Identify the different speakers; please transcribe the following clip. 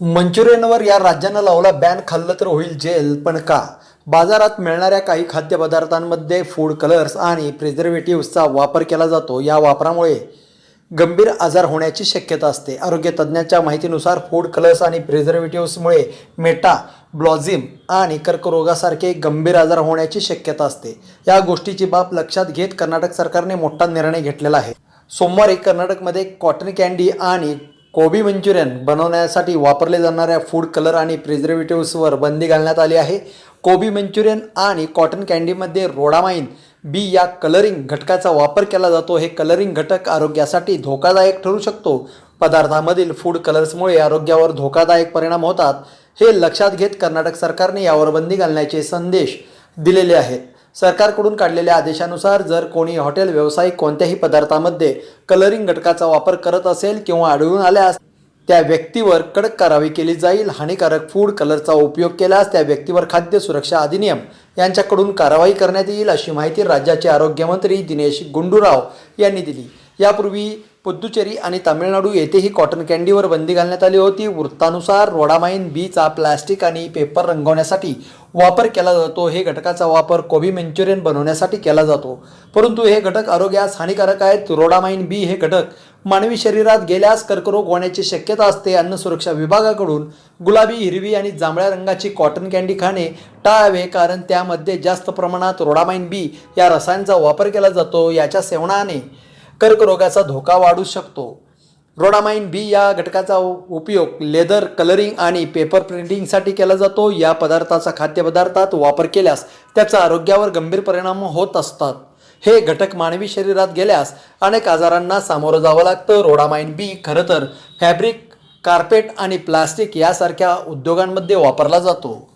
Speaker 1: मंचुरियनवर या राज्यानं लावला बॅन खाल्लं तर होईल जेल पण का? बाजारात मिळणाऱ्या काही खाद्यपदार्थांमध्ये फूड कलर्स आणि प्रिझर्वेटिव्हचा वापर केला जातो. या वापरामुळे गंभीर आजार होण्याची शक्यता असते. आरोग्य तज्ज्ञांच्या माहितीनुसार फूड कलर्स आणि प्रिझर्वेटिव्हसमुळे मेटा ब्लॉझिम आणि कर्करोगासारखे गंभीर आजार होण्याची शक्यता असते. या गोष्टीची बाब लक्षात घेत कर्नाटक सरकारने मोठा निर्णय घेतलेला आहे. सोमवारी कर्नाटकमध्ये कॉटन कॅन्डी आणि कोबी मंचुरियन बनवण्यासाठी वापरले जाणाऱ्या फूड कलर आणि प्रिझर्वेटिव्सवर बंदी घालण्यात आली आहे. कोबी मंचुरियन आणि कॉटन कॅन्डीमध्ये रोडामाइन बी या कलरिंग घटकाचा वापर केला जातो. हे कलरिंग घटक आरोग्यासाठी धोकादायक ठरू शकतो. पदार्थामधील फूड कलर्समुळे आरोग्यावर धोकादायक परिणाम होतात. हे लक्षात घेत कर्नाटक सरकारने यावर बंदी घालण्याचे संदेश दिलेले आहेत. सरकारकडून काढलेल्या आदेशानुसार जर कोणी हॉटेल व्यावसायिक कोणत्याही पदार्थामध्ये कलरिंग घटकाचा वापर करत असेल किंवा आढळून आल्यास त्या व्यक्तीवर कडक कारवाई केली जाईल हानिकारक फूड कलरचा उपयोग केल्यास त्या व्यक्तीवर खाद्य सुरक्षा अधिनियम यांच्याकडून कारवाई करण्यात येईल अशी माहिती राज्याचे आरोग्यमंत्री दिनेश गुंडूराव यांनी दिली. यापूर्वी पुद्दुचेरी आणि तामिळनाडू येथेही कॉटन कॅन्डीवर बंदी घालण्यात आली होती. वृत्तानुसार रोडामाइन बीचा प्लास्टिक आणि पेपर रंगवण्यासाठी वापर केला जातो. हे घटकाचा वापर कोबी मंचुरियन बनवण्यासाठी केला जातो. परंतु हे घटक आरोग्यास हानिकारक आहेत. रोडामाईन बी हे घटक मानवी शरीरात गेल्यास कर्करोग होण्याची शक्यता असते. अन्न सुरक्षा विभागाकडून गुलाबी हिरवी आणि जांभळ्या रंगाची कॉटन कॅन्डी खाणे टाळावे कारण त्यामध्ये जास्त प्रमाणात रोडामाइन बी या रसायनाचा वापर केला जातो. याच्या सेवनाने कर्करोगाचा धोका वाढू शकतो. रोडामाइन बी या घटकाचा उपयोग लेदर कलरिंग आणि पेपर प्रिंटिंगसाठी केला जातो. या पदार्थाचा खाद्यपदार्थात वापर केल्यास त्याचा आरोग्यावर गंभीर परिणाम होत असतात. हे घटक मानवी शरीरात गेल्यास अनेक आजारांना सामोरं जावं लागतं. रोडामाइन बी खरं तर फॅब्रिक कार्पेट आणि प्लास्टिक यासारख्या उद्योगांमध्ये वापरला जातो.